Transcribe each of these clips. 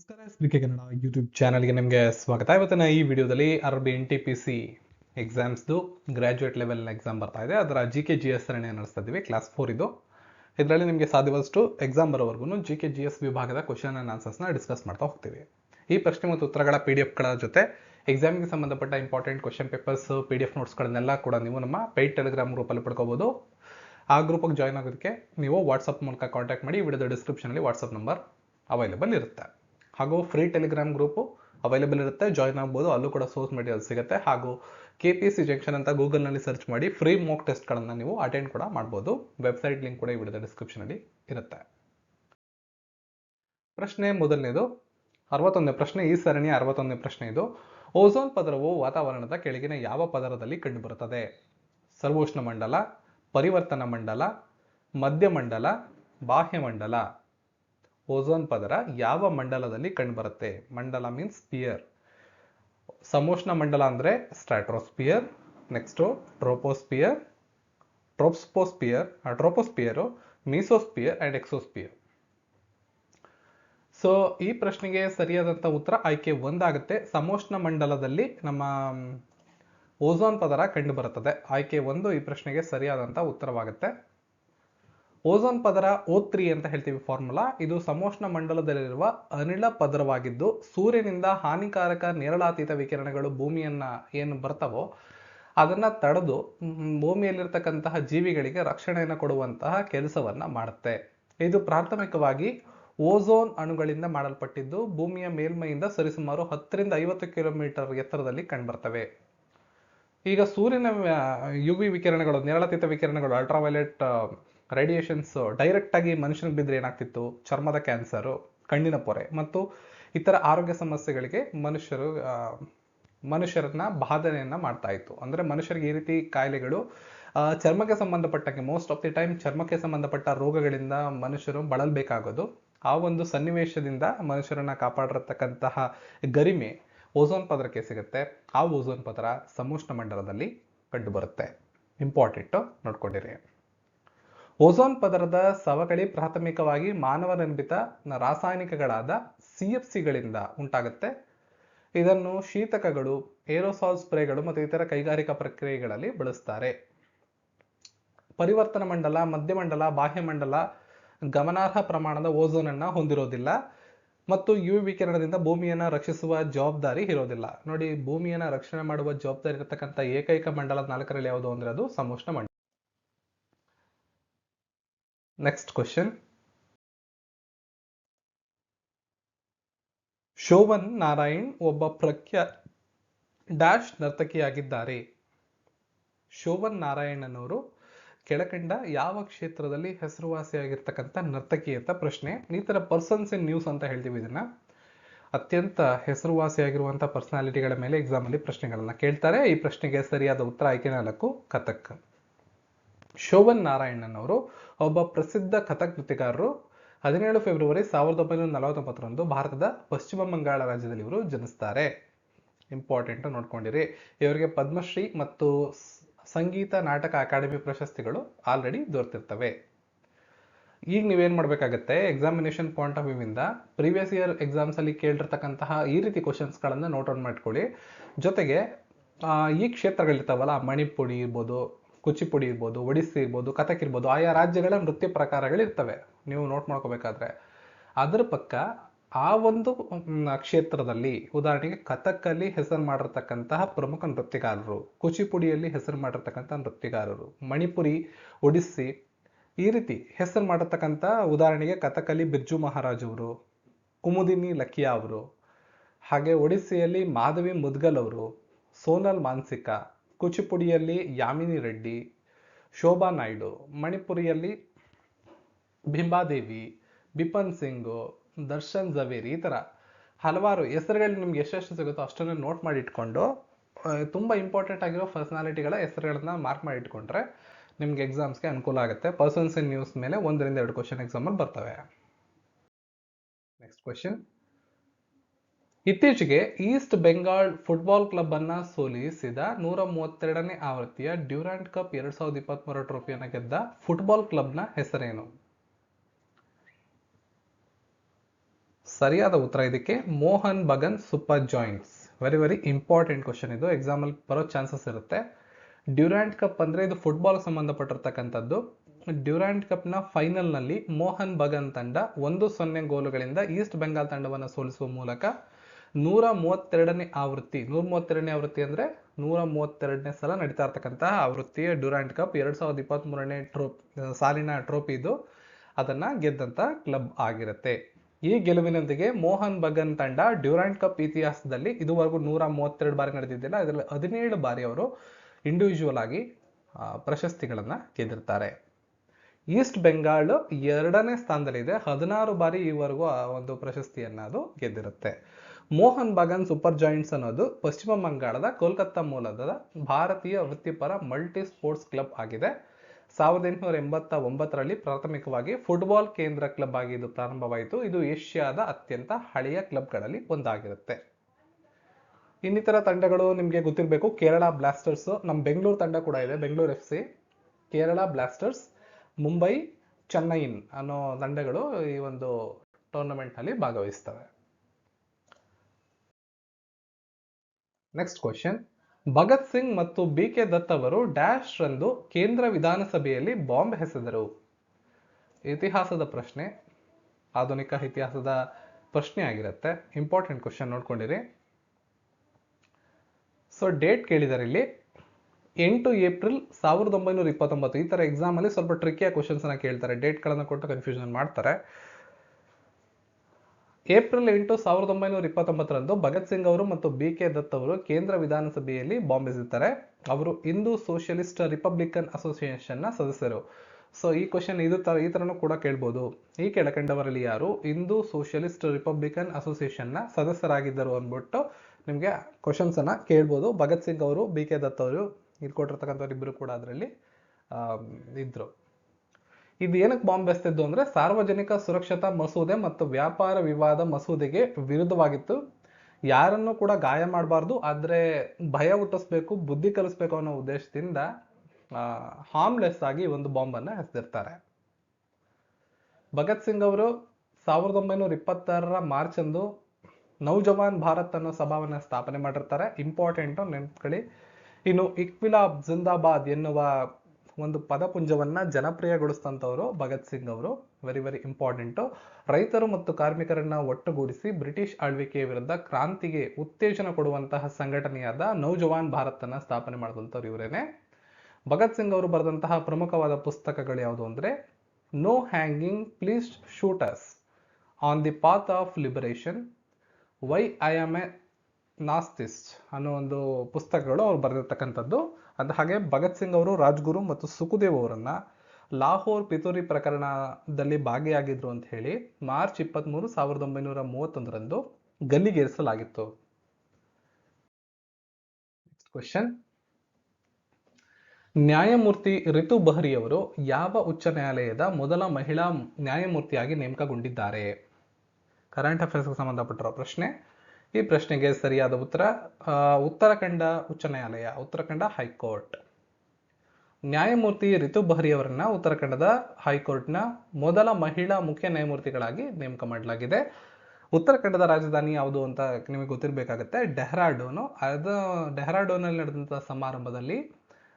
ನಮಸ್ಕಾರ S K Kannada YouTube ಚಾನಲ್ಗೆ ನಿಮಗೆ ಸ್ವಾಗತ. ಇವತ್ತಿನ ಈ ವಿಡಿಯೋದಲ್ಲಿ R B N T P C ಎಕ್ಸಾಮ್ಸ್ದು graduate level exam ಬರ್ತಾ ಇದೆ. ಅದರ ಜಿ ಕೆ ಜಿ ಎಸ್ ಸರಣಿ ನಡೆಸ್ತಾ ಇದ್ದೀವಿ ಕ್ಲಾಸ್ ಫೋರ್ ಇದು. ಇದರಲ್ಲಿ ನಿಮಗೆ ಸಾಧ್ಯವಾದಷ್ಟು ಎಕ್ಸಾಮ್ ಬರೋವರೆಗೂ ಜಿ ಕೆ ಜಿ ಎಸ್ ವಿಭಾಗದ ಕ್ವಶನ್ ಆ್ಯಂಡ್ ಆನ್ಸರ್ಸ್ನ ಡಿಸ್ಕಸ್ ಮಾಡ್ತಾ ಹೋಗ್ತೀವಿ. ಈ ಪ್ರಶ್ನೆ ಮತ್ತು ಉತ್ತರಗಳ ಪಿ ಡಿ ಎಫ್ಗಳ ಜೊತೆ ಎಕ್ಸಾಮ್ಗೆ ಸಂಬಂಧಪಟ್ಟ important question papers P D F ನೋಟ್ಸ್ಗಳನ್ನೆಲ್ಲ ಕೂಡ ನೀವು ನಮ್ಮ ಪೇಯ್ಡ್ ಟೆಲಿಗ್ರಾಮ್ ಗ್ರೂಪಲ್ಲಿ ಪಡ್ಕೋಬೋದು. ಆ ಗ್ರೂಪಿಗೆ ಜಾಯ್ನ್ ಆಗೋದಕ್ಕೆ ನೀವು ವಾಟ್ಸಪ್ ಮೂಲಕ ಕಾಂಟ್ಯಾಕ್ಟ್ ಮಾಡಿ, ವಿಡಿಯೋದ ಡಿಸ್ಕ್ರಿಪ್ಷನಲ್ಲಿ ವಾಟ್ಸಪ್ ನಂಬರ್ ಅವೈಲೇಬಲ್ ಇರುತ್ತೆ. ಹಾಗೂ ಫ್ರೀ ಟೆಲಿಗ್ರಾಮ್ ಗ್ರೂಪು ಅವೈಲೇಬಲ್ ಇರುತ್ತೆ. ಜಾಯ್ನ್ ಆಗ್ಬೋದು. ಅಲ್ಲೂ ಕೂಡ ಸೋರ್ಸ್ ಮೆಟೀರಿಯಲ್ ಸಿಗುತ್ತೆ. ಹಾಗೂ ಕೆ ಪಿ ಸಿ ಜಂಕ್ಷನ್ ಅಂತ ಗೂಗಲ್ನಲ್ಲಿ ಸರ್ಚ್ ಮಾಡಿ ಫ್ರೀ ಮೋಕ್ ಟೆಸ್ಟ್ಗಳನ್ನು ನೀವು ಅಟೆಂಡ್ ಕೂಡ ಮಾಡ್ಬೋದು. ವೆಬ್ಸೈಟ್ ಲಿಂಕ್ ಕೂಡ ಈ ಡಿಸ್ಕ್ರಿಪ್ಷನಲ್ಲಿ ಇರುತ್ತೆ. ಪ್ರಶ್ನೆ ಮೊದಲನೇದು. ಅರವತ್ತೊಂದನೇ ಪ್ರಶ್ನೆ, ಈ ಸರಣಿಯ ಅರವತ್ತೊಂದನೇ ಪ್ರಶ್ನೆ ಇದು. ಓಝೋನ್ ಪದರವು ವಾತಾವರಣದ ಕೆಳಗಿನ ಯಾವ ಪದರದಲ್ಲಿ ಕಂಡುಬರುತ್ತದೆ? ಸರ್ವೋಷ್ಣ ಮಂಡಲ, ಪರಿವರ್ತನ ಮಂಡಲ ಮಧ್ಯಮಂಡಲ ಬಾಹ್ಯಮಂಡಲ ಓಝೋನ್ ಪದರ ಯಾವ ಮಂಡಲದಲ್ಲಿ ಕಂಡುಬರುತ್ತೆ ಮಂಡಲ ಮೀನ್ಸ್ ಸ್ಪಿಯರ್ ಸಮೋಷ್ಣ ಮಂಡಲ ಅಂದರೆ stratosphere next troposphere troposphere troposphere mesosphere and exosphere so ಈ ಪ್ರಶ್ನೆಗೆ ಸರಿಯಾದಂಥ ಉತ್ತರ ಆಯ್ಕೆ ಒಂದಾಗುತ್ತೆ. ಸಮೋಷ್ಣ ಮಂಡಲದಲ್ಲಿ ನಮ್ಮ ಓಝೋನ್ ಪದರ ಕಂಡುಬರುತ್ತದೆ ಆಯ್ಕೆ ಒಂದು ಈ ಪ್ರಶ್ನೆಗೆ ಸರಿಯಾದಂಥ ಉತ್ತರವಾಗುತ್ತೆ. ಓಝೋನ್ ಪದರ ಓ ತ್ರೀ ಅಂತ ಹೇಳ್ತೀವಿ ಫಾರ್ಮುಲಾ ಇದು ಸಮೋಷ್ಣ ಮಂಡಲದಲ್ಲಿರುವ ಅನಿಲ ಪದರವಾಗಿದ್ದು, ಸೂರ್ಯನಿಂದ ಹಾನಿಕಾರಕ ನೇರಳಾತೀತ ವಿಕಿರಣಗಳು ಭೂಮಿಯನ್ನ ಏನು ಬರ್ತವೋ ಅದನ್ನ ತಡೆದು ಭೂಮಿಯಲ್ಲಿರ್ತಕ್ಕಂತಹ ಜೀವಿಗಳಿಗೆ ರಕ್ಷಣೆಯನ್ನು ಕೊಡುವಂತಹ ಕೆಲಸವನ್ನ ಮಾಡುತ್ತೆ. ಇದು ಪ್ರಾಥಮಿಕವಾಗಿ ಓಝೋನ್ ಅಣುಗಳಿಂದ ಮಾಡಲ್ಪಟ್ಟಿದ್ದು, ಭೂಮಿಯ ಮೇಲ್ಮೈಯಿಂದ ಸರಿಸುಮಾರು ಹತ್ತರಿಂದ ಐವತ್ತು ಕಿಲೋಮೀಟರ್ ಎತ್ತರದಲ್ಲಿ ಕಂಡುಬರ್ತವೆ. ಈಗ ಸೂರ್ಯನ ಯು ವಿ ವಿಕಿರಣಗಳು, ನೇರಳಾತೀತ ವಿಕಿರಣಗಳು ಅಲ್ಟ್ರಾವೈಲೆಟ್ ರೇಡಿಯೇಷನ್ಸ್ ಡೈರೆಕ್ಟ್ ಆಗಿ ಮನುಷ್ಯನಿಗೆ ಬಿದ್ದರೆ ಏನಾಗ್ತಿತ್ತು? ಚರ್ಮದ ಕ್ಯಾನ್ಸರು ಕಣ್ಣಿನ ಪೊರೆ ಮತ್ತು ಇತರ ಆರೋಗ್ಯ ಸಮಸ್ಯೆಗಳಿಗೆ ಮನುಷ್ಯರು ಮನುಷ್ಯರನ್ನ ಬಾಧನೆಯನ್ನ ಮಾಡ್ತಾ ಇತ್ತು. ಅಂದ್ರೆ ಮನುಷ್ಯರಿಗೆ ಈ ರೀತಿ ಕಾಯಿಲೆಗಳು ಚರ್ಮಕ್ಕೆ ಸಂಬಂಧಪಟ್ಟಂಗೆ ಮೋಸ್ಟ್ ಆಫ್ ದಿ ಟೈಮ್ ಚರ್ಮಕ್ಕೆ ಸಂಬಂಧಪಟ್ಟ ರೋಗಗಳಿಂದ ಮನುಷ್ಯರು ಬಳಲ್ಬೇಕಾಗೋದು. ಆ ಒಂದು ಸನ್ನಿವೇಶದಿಂದ ಮನುಷ್ಯರನ್ನ ಕಾಪಾಡಿರತಕ್ಕಂತಹ ಗರಿಮೆ ಓಝೋನ್ ಪದರಕ್ಕೆ ಸಿಗುತ್ತೆ. ಆ ಓಝೋನ್ ಪದರ ಸಮೂಷ್ಣ ಮಂಡಲದಲ್ಲಿ ಕಂಡುಬರುತ್ತೆ. ಇಂಪಾರ್ಟೆಂಟ್ ನೋಡ್ಕೊಂಡಿರಿ. ಓಝೋನ್ ಪದರದ ಸವಕಳಿ ಪ್ರಾಥಮಿಕವಾಗಿ ಮಾನವ ನಿರ್ಮಿತ ರಾಸಾಯನಿಕಗಳಾದ ಸಿ ಎಫ್ ಸಿಗಳಿಂದ ಉಂಟಾಗುತ್ತೆ. ಇದನ್ನು ಶೀತಕಗಳು, ಏರೋಸಾಲ್ ಸ್ಪ್ರೇಗಳು ಮತ್ತು ಇತರ ಕೈಗಾರಿಕಾ ಪ್ರಕ್ರಿಯೆಗಳಲ್ಲಿ ಬಳಸ್ತಾರೆ. ಪರಿವರ್ತನ ಮಂಡಲ, ಮಧ್ಯಮಂಡಲ, ಬಾಹ್ಯಮಂಡಲ ಗಮನಾರ್ಹ ಪ್ರಮಾಣದ ಓಝೋನ್ ಅನ್ನ ಹೊಂದಿರೋದಿಲ್ಲ ಮತ್ತು ಯು ವಿಕಿರಣದಿಂದ ಭೂಮಿಯನ್ನು ರಕ್ಷಿಸುವ ಜವಾಬ್ದಾರಿ ಇರೋದಿಲ್ಲ. ನೋಡಿ, ಭೂಮಿಯನ್ನು ರಕ್ಷಣೆ ಮಾಡುವ ಜವಾಬ್ದಾರಿ ಇರತಕ್ಕಂಥ ಏಕೈಕ ಮಂಡಲ ನಾಲ್ಕರಲ್ಲಿ ಯಾವುದು ಅಂದ್ರೆ ಅದು ಸಮೋಷ್ಣ ಮಂಡಲ. ನೆಕ್ಸ್ಟ್ ಕ್ವಶನ್ ಶೋಭನ್ ನಾರಾಯಣ್ ಒಬ್ಬ ಪ್ರಖ್ಯಾ ಡ್ಯಾಶ್ ನರ್ತಕಿಯಾಗಿದ್ದಾರೆ. ಶೋಭನ್ ನಾರಾಯಣ್ ಅನ್ನೋರು ಕೆಳಕಂಡ ಯಾವ ಕ್ಷೇತ್ರದಲ್ಲಿ ಹೆಸರುವಾಸಿಯಾಗಿರ್ತಕ್ಕಂಥ ನರ್ತಕಿ ಅಂತ ಪ್ರಶ್ನೆ. ಈ ಥರ ಪರ್ಸನ್ಸ್ ಇನ್ ನ್ಯೂಸ್ ಅಂತ ಹೇಳ್ತೀವಿ ಇದನ್ನ. ಅತ್ಯಂತ ಹೆಸರುವಾಸಿಯಾಗಿರುವಂಥ ಪರ್ಸನಾಲಿಟಿಗಳ ಮೇಲೆ ಎಕ್ಸಾಮಲ್ಲಿ ಪ್ರಶ್ನೆಗಳನ್ನು ಕೇಳ್ತಾರೆ. ಈ ಪ್ರಶ್ನೆಗೆ ಸರಿಯಾದ ಉತ್ತರ ಆಯ್ಕೆ ನಾಲ್ಕು ಕಥಕ್. ಶೋಭನ್ ನಾರಾಯಣನ್ ಅವರು ಒಬ್ಬ ಪ್ರಸಿದ್ಧ ಕಥಕ್ ನೃತ್ಯಗಾರರು ಹದಿನೇಳು ಫೆಬ್ರವರಿ ಸಾವಿರದ ಒಂಬೈನೂರ ನಲವತ್ತೊಂಬತ್ತರಂದು ಭಾರತದ ಪಶ್ಚಿಮ ಬಂಗಾಳ ರಾಜ್ಯದಲ್ಲಿ ಇವರು ಜನಿಸ್ತಾರೆ. ಇಂಪಾರ್ಟೆಂಟ್ ನೋಡ್ಕೊಂಡಿರಿ. ಇವರಿಗೆ ಪದ್ಮಶ್ರೀ ಮತ್ತು ಸಂಗೀತ ನಾಟಕ ಅಕಾಡೆಮಿ ಪ್ರಶಸ್ತಿಗಳು ಆಲ್ರೆಡಿ ದೊರೆತಿರ್ತವೆ. ಈಗ ನೀವೇನು ಮಾಡಬೇಕಾಗತ್ತೆ? ಎಕ್ಸಾಮಿನೇಷನ್ ಪಾಯಿಂಟ್ ಆಫ್ ವ್ಯೂ ಇಂದ ಪ್ರೀವಿಯಸ್ ಇಯರ್ ಎಕ್ಸಾಮ್ಸ್ ಅಲ್ಲಿ ಕೇಳಿರ್ತಕ್ಕಂತಹ ಈ ರೀತಿ ಕ್ವಶನ್ಸ್ಗಳನ್ನು ನೋಟ್ ಔಟ್ ಮಾಡ್ಕೊಳ್ಳಿ. ಜೊತೆಗೆ ಈ ಕ್ಷೇತ್ರಗಳಿರ್ತಾವಲ್ಲ ಮಣಿಪುರಿ ಇರ್ಬೋದು ಕುಚಿಪುಡಿ ಇರ್ಬೋದು, ಒಡಿಸ್ಸಿ ಇರ್ಬೋದು, ಕಥಕ್ ಇರ್ಬೋದು, ಆಯಾ ರಾಜ್ಯಗಳ ನೃತ್ಯ ಪ್ರಕಾರಗಳು ಇರ್ತವೆ. ನೀವು ನೋಟ್ ಮಾಡ್ಕೋಬೇಕಾದ್ರೆ. ಅದರ ಪಕ್ಕ ಆ ಒಂದು ಕ್ಷೇತ್ರದಲ್ಲಿ ಉದಾಹರಣೆಗೆ ಕಥಕ್ಕಲ್ಲಿ ಹೆಸರು ಮಾಡಿರ್ತಕ್ಕಂತಹ ಪ್ರಮುಖ ನೃತ್ಯಗಾರರು, ಕುಚಿಪುಡಿಯಲ್ಲಿ ಹೆಸರು ಮಾಡಿರ್ತಕ್ಕಂಥ ನೃತ್ಯಗಾರರು, ಮಣಿಪುರಿ, ಒಡಿಸ್ಸಿ, ಈ ರೀತಿ ಹೆಸರು ಮಾಡಿರ್ತಕ್ಕಂಥ ಉದಾಹರಣೆಗೆ ಕಥಕ್ಕಲ್ಲಿ ಬಿರ್ಜು ಮಹಾರಾಜ್ ಅವರು, ಕುಮುದಿನಿ ಲಕಿಯಾ ಅವರು, ಹಾಗೆ ಒಡಿಸ್ಸಿಯಲ್ಲಿ ಮಾಧವಿ ಮುದ್ಗಲ್ ಅವರು, ಸೋನಲ್ ಮಾನ್ಸಿಕ ಕುಚಿಪುಡಿಯಲ್ಲಿ ಯಾಮಿನಿ ರೆಡ್ಡಿ, ಶೋಭಾ ನಾಯ್ಡು, ಮಣಿಪುರಿಯಲ್ಲಿ ಬಿಂಬಾದೇವಿ ಬಿಪನ್ ಸಿಂಗ್, ದರ್ಶನ್ ಝವೇರಿ ಈ ಥರ ಹಲವಾರು ಹೆಸರುಗಳು ನಿಮ್ಗೆ ಎಷ್ಟೆಷ್ಟು ಸಿಗುತ್ತೋ ಅಷ್ಟನ್ನು ನೋಟ್ ಮಾಡಿ ಇಟ್ಕೊಂಡು ತುಂಬ ಇಂಪಾರ್ಟೆಂಟ್ ಆಗಿರೋ ಪರ್ಸನಾಲಿಟಿಗಳ ಹೆಸರುಗಳನ್ನ ಮಾರ್ಕ್ ಮಾಡಿ ಇಟ್ಕೊಂಡ್ರೆ ನಿಮ್ಗೆ ಎಕ್ಸಾಮ್ಸ್ಗೆ ಅನುಕೂಲ ಆಗುತ್ತೆ. ಪರ್ಸನ್ಸ್ ಇನ್ ನ್ಯೂಸ್ ಮೇಲೆ ಒಂದರಿಂದ ಎರಡು ಕ್ವಶನ್ ಎಕ್ಸಾಮಲ್ಲಿ ಬರ್ತವೆ. ನೆಕ್ಸ್ಟ್ ಕ್ವಶನ್ ಇತ್ತೀಚೆಗೆ ಈಸ್ಟ್ ಬೆಂಗಾಲ್ ಫುಟ್ಬಾಲ್ ಕ್ಲಬ್ ಅನ್ನ ಸೋಲಿಸಿದ ನೂರ ಮೂವತ್ತೆರಡನೇ ಆವೃತ್ತಿಯ ಡ್ಯೂರಾಂಟ್ ಕಪ್ ಎರಡ್ ಸಾವಿರದ ಇಪ್ಪತ್ಮೂರ ಟ್ರೋಫಿಯನ್ನು ಗೆದ್ದ ಫುಟ್ಬಾಲ್ ಕ್ಲಬ್ನ ಹೆಸರೇನು? ಸರಿಯಾದ ಉತ್ತರ ಇದಕ್ಕೆ Mohun Bagan Super Giants. Very very important question ಇದು. ಎಕ್ಸಾಮಲ್ಲಿ ಬರೋ ಚಾನ್ಸಸ್ ಇರುತ್ತೆ. ಡ್ಯೂರಾಂಟ್ ಕಪ್ ಅಂದರೆ ಇದು ಫುಟ್ಬಾಲ್ ಸಂಬಂಧಪಟ್ಟಿರ್ತಕ್ಕಂಥದ್ದು. ಡ್ಯೂರಾಂಟ್ ಕಪ್ನ ಫೈನಲ್ನಲ್ಲಿ ಮೋಹನ್ ಬಗನ್ ತಂಡ ಒಂದು ಸೊನ್ನೆ ಗೋಲುಗಳಿಂದ ಈಸ್ಟ್ ಬೆಂಗಾಲ್ ತಂಡವನ್ನು ಸೋಲಿಸುವ ಮೂಲಕ ನೂರ ಮೂವತ್ತೆರಡನೇ ಆವೃತ್ತಿ. ನೂರ ಮೂವತ್ತೆರಡನೇ ಆವೃತ್ತಿ ಅಂದರೆ ನೂರ ಮೂವತ್ತೆರಡನೇ ಸಲ ನಡೀತಾ ಇರ್ತಕ್ಕಂತಹ ಆವೃತ್ತಿ ಡ್ಯೂರಾಂಟ್ ಕಪ್. ಎರಡು ಸಾವಿರದ ಇಪ್ಪತ್ತ್ಮೂರನೇ ಟ್ರೋಪ್ ಸಾಲಿನ ಟ್ರೋಫಿ ಇದು. ಅದನ್ನು ಗೆದ್ದಂಥ ಕ್ಲಬ್ ಆಗಿರುತ್ತೆ. ಈ ಗೆಲುವಿನೊಂದಿಗೆ ಮೋಹನ್ ಬಗನ್ ತಂಡ ಡ್ಯೂರಾಂಟ್ ಕಪ್ ಇತಿಹಾಸದಲ್ಲಿ ಇದುವರೆಗೂ ನೂರ ಮೂವತ್ತೆರಡು ಬಾರಿ ನಡೆದಿದ್ದಿಲ್ಲ. ಇದರಲ್ಲಿ ಹದಿನೇಳು ಬಾರಿ ಅವರು ಇಂಡಿವಿಜುವಲ್ ಆಗಿ ಪ್ರಶಸ್ತಿಗಳನ್ನು ಗೆದ್ದಿರ್ತಾರೆ. ಈಸ್ಟ್ ಬೆಂಗಾಲ್ ಎರಡನೇ ಸ್ಥಾನದಲ್ಲಿದೆ. ಹದಿನಾರು ಬಾರಿ ಈವರೆಗೂ ಆ ಒಂದು ಪ್ರಶಸ್ತಿಯನ್ನು ಅದು ಗೆದ್ದಿರುತ್ತೆ. ಮೋಹನ್ ಬಗನ್ ಸೂಪರ್ ಜಾಯಿಂಟ್ಸ್ ಅನ್ನೋದು ಪಶ್ಚಿಮ ಬಂಗಾಳದ ಕೋಲ್ಕತ್ತಾ ಮೂಲದ ಭಾರತೀಯ ವೃತ್ತಿಪರ ಮಲ್ಟಿ ಸ್ಪೋರ್ಟ್ಸ್ ಕ್ಲಬ್ ಆಗಿದೆ. ಸಾವಿರದ ಎಂಟುನೂರ ಎಂಬತ್ತ ಒಂಬತ್ತರಲ್ಲಿ ಪ್ರಾಥಮಿಕವಾಗಿ ಫುಟ್ಬಾಲ್ ಕೇಂದ್ರ ಕ್ಲಬ್ ಆಗಿ ಇದು ಪ್ರಾರಂಭವಾಯಿತು. ಇದು ಏಷ್ಯಾದ ಅತ್ಯಂತ ಹಳೆಯ ಕ್ಲಬ್ಗಳಲ್ಲಿ ಒಂದಾಗಿರುತ್ತೆ. ಇನ್ನಿತರ ತಂಡಗಳು ನಿಮಗೆ ಗೊತ್ತಿರಬೇಕು, ಕೇರಳ ಬ್ಲಾಸ್ಟರ್ಸ್. ನಮ್ಮ ಬೆಂಗಳೂರು ತಂಡ ಕೂಡ ಇದೆ, Bengaluru F C, Kerala Blasters, Mumbai Chennaiyin ಅನ್ನೋ ತಂಡಗಳು ಈ ಒಂದು ಟೂರ್ನಮೆಂಟ್ನಲ್ಲಿ ಭಾಗವಹಿಸ್ತವೆ. ನೆಕ್ಸ್ಟ್ ಕ್ವಶನ್ ಭಗತ್ ಸಿಂಗ್ ಮತ್ತು ಬಿ ಕೆ ದತ್ ಅವರು ಡ್ಯಾಶ್ ರಂದು ಕೇಂದ್ರ ವಿಧಾನಸಭೆಯಲ್ಲಿ ಬಾಂಬ್ ಹೆಸೆದರು ಇತಿಹಾಸದ ಪ್ರಶ್ನೆ. ಆಧುನಿಕ ಇತಿಹಾಸದ ಪ್ರಶ್ನೆ ಆಗಿರುತ್ತೆ. ಇಂಪಾರ್ಟೆಂಟ್ ಕ್ವಶನ್ ನೋಡ್ಕೊಂಡಿರಿ. ಸೊ ಡೇಟ್ ಕೇಳಿದಾರೆ ಇಲ್ಲಿ ಎಂಟು ಏಪ್ರಿಲ್ ಸಾವಿರದ ಒಂಬೈನೂರ ಇಪ್ಪತ್ತೊಂಬತ್ತು ಈ ಥರ ಎಕ್ಸಾಮಲ್ಲಿ ಸ್ವಲ್ಪ ಟ್ರಿಕಿಯ ಕ್ವಶನ್ಸನ್ನು ಕೇಳ್ತಾರೆ. ಡೇಟ್ಗಳನ್ನು ಕೊಟ್ಟು ಕನ್ಫ್ಯೂಷನ್ ಮಾಡ್ತಾರೆ. ಏಪ್ರಿಲ್ ಎಂಟು ಸಾವಿರದ ಒಂಬೈನೂರ ಇಪ್ಪತ್ತೊಂಬತ್ತರಂದು ಭಗತ್ ಸಿಂಗ್ ಅವರು ಮತ್ತು ಬಿ ಕೆ ದತ್ ಅವರು ಕೇಂದ್ರ ವಿಧಾನಸಭೆಯಲ್ಲಿ ಬಾಂಬ್ ಎಸೆಯುತ್ತಾರೆ ಅವರು ಹಿಂದೂ ಸೋಷಿಯಲಿಸ್ಟ್ ರಿಪಬ್ಲಿಕನ್ ಅಸೋಸಿಯೇಷನ್ನ ಸದಸ್ಯರು. ಸೊ ಈ ಕ್ವಶನ್ ಇದು ತರ ಈ ಥರನೂ ಕೂಡ ಕೇಳ್ಬೋದು. ಈ ಕೆಳಕಂಡವರಲ್ಲಿ ಯಾರು? ಹಿಂದೂ ಸೋಷಿಯಲಿಸ್ಟ್ ರಿಪಬ್ಲಿಕನ್ ಅಸೋಸಿಯೇಷನ್ನ ಸದಸ್ಯರಾಗಿದ್ದರು ಅಂದ್ಬಿಟ್ಟು ನಿಮಗೆ ಕ್ವಶನ್ಸನ್ನು ಕೇಳ್ಬೋದು. ಭಗತ್ ಸಿಂಗ್ ಅವರು, ಬಿ ಕೆ ದತ್ ಅವರು, ಇಲ್ಲಿ ಕೊಟ್ಟಿರ್ತಕ್ಕಂಥವ್ರು ಇಬ್ಬರು ಕೂಡ ಅದರಲ್ಲಿ ಇದ್ರು. ಇದು ಏನಕ್ಕೆ ಬಾಂಬ್ ಬೆಸ್ತಿದ್ದು ಅಂದರೆ ಸಾರ್ವಜನಿಕ ಸುರಕ್ಷತಾ ಮಸೂದೆ ಮತ್ತು ವ್ಯಾಪಾರ ವಿವಾದ ಮಸೂದೆಗೆ ವಿರುದ್ಧವಾಗಿತ್ತು. ಯಾರನ್ನು ಕೂಡ ಗಾಯ ಮಾಡಬಾರ್ದು, ಆದರೆ ಭಯ ಹುಟ್ಟಿಸ್ಬೇಕು, ಬುದ್ಧಿ ಕಲಿಸ್ಬೇಕು ಅನ್ನೋ ಉದ್ದೇಶದಿಂದ ಹಾರ್ಮ್ಲೆಸ್ ಆಗಿ ಒಂದು ಬಾಂಬನ್ನು ಎಸೆದಿರ್ತಾರೆ. ಭಗತ್ ಸಿಂಗ್ ಅವರು ಸಾವಿರದ ಒಂಬೈನೂರ ಇಪ್ಪತ್ತಾರರ ಮಾರ್ಚ್ ಅಂದು ನೌಜವಾನ್ ಭಾರತ್ ಅನ್ನೋ ಸಭಾವನ್ನ ಸ್ಥಾಪನೆ ಮಾಡಿರ್ತಾರೆ. ಇಂಪಾರ್ಟೆಂಟು ನೆನ್ಪುಗಳಿ ಇನ್ನು ಇಕ್ವಿಲಾಬ್ ಜಿಂದಾಬಾದ್ ಎನ್ನುವ ಒಂದು ಪದಪುಂಜವನ್ನ ಜನಪ್ರಿಯಗೊಳಿಸಿದಂಥವರು ಭಗತ್ ಸಿಂಗ್ ಅವರು. ವೆರಿ ವೆರಿ ಇಂಪಾರ್ಟೆಂಟು ರೈತರು ಮತ್ತು ಕಾರ್ಮಿಕರನ್ನ ಒಟ್ಟುಗೂಡಿಸಿ ಬ್ರಿಟಿಷ್ ಆಳ್ವಿಕೆಯ ವಿರುದ್ಧ ಕ್ರಾಂತಿಗೆ ಉತ್ತೇಜನ ಕೊಡುವಂತಹ ಸಂಘಟನೆಯಾದ ನೌಜವಾನ್ ಅನ್ನ ಸ್ಥಾಪನೆ ಮಾಡಿದಂಥವ್ರು ಇವರೇನೆ. ಭಗತ್ ಸಿಂಗ್ ಅವರು ಬರೆದಂತಹ ಪ್ರಮುಖವಾದ ಪುಸ್ತಕಗಳು ಯಾವುದು ಅಂದ್ರೆ no hanging please shooters on the path of liberation why I am a atheist ಅನ್ನೋ ಒಂದು ಪುಸ್ತಕಗಳು ಅವ್ರು ಬರೆದಿರ್ತಕ್ಕಂಥದ್ದು. ಅಂದ ಹಾಗೆ ಭಗತ್ ಸಿಂಗ್ ಅವರು, ರಾಜ್ಗುರು ಮತ್ತು ಸುಖದೇವ್ ಅವರನ್ನ ಲಾಹೋರ್ ಪಿತೂರಿ ಪ್ರಕರಣದಲ್ಲಿ ಭಾಗಿಯಾಗಿದ್ರು ಅಂತ ಹೇಳಿ ಮಾರ್ಚ್ ಇಪ್ಪತ್ತ್ಮೂರು ಸಾವಿರದ ಒಂಬೈನೂರ ಮೂವತ್ತೊಂದರಂದು ಗಲ್ಲಿಗೇರಿಸಲಾಗಿತ್ತು. ಕ್ವಶನ್ ನ್ಯಾಯಮೂರ್ತಿ ರಿತು ಬಹರಿ ಅವರು ಯಾವ ಉಚ್ಚ ನ್ಯಾಯಾಲಯದ ಮೊದಲ ಮಹಿಳಾ ನ್ಯಾಯಮೂರ್ತಿಯಾಗಿ ನೇಮಕಗೊಂಡಿದ್ದಾರೆ? ಕರೆಂಟ್ ಅಫೇರ್ಸ್ಗೆ ಸಂಬಂಧಪಟ್ಟಿರೋ ಪ್ರಶ್ನೆ. ಈ ಪ್ರಶ್ನೆಗೆ ಸರಿಯಾದ ಉತ್ತರ ಉತ್ತರಾಖಂಡ ಉಚ್ಚ ನ್ಯಾಯಾಲಯ, ಉತ್ತರಾಖಂಡ ಹೈಕೋರ್ಟ್. ನ್ಯಾಯಮೂರ್ತಿ ರಿತು ಬಹರಿ ಅವರನ್ನ ಉತ್ತರಾಖಂಡದ ಹೈಕೋರ್ಟ್ನ ಮೊದಲ ಮಹಿಳಾ ಮುಖ್ಯ ನ್ಯಾಯಮೂರ್ತಿಗಳಾಗಿ ನೇಮಕ ಮಾಡಲಾಗಿದೆ. ಉತ್ತರಾಖಂಡದ ರಾಜಧಾನಿ ಯಾವುದು ಅಂತ ನಿಮಗೆ ಗೊತ್ತಿರಬೇಕಾಗತ್ತೆ, ಡೆಹ್ರಾಡೋನು. ಅದು ಡೆಹ್ರಾಡೋನಲ್ಲಿ ನಡೆದಂತಹ ಸಮಾರಂಭದಲ್ಲಿ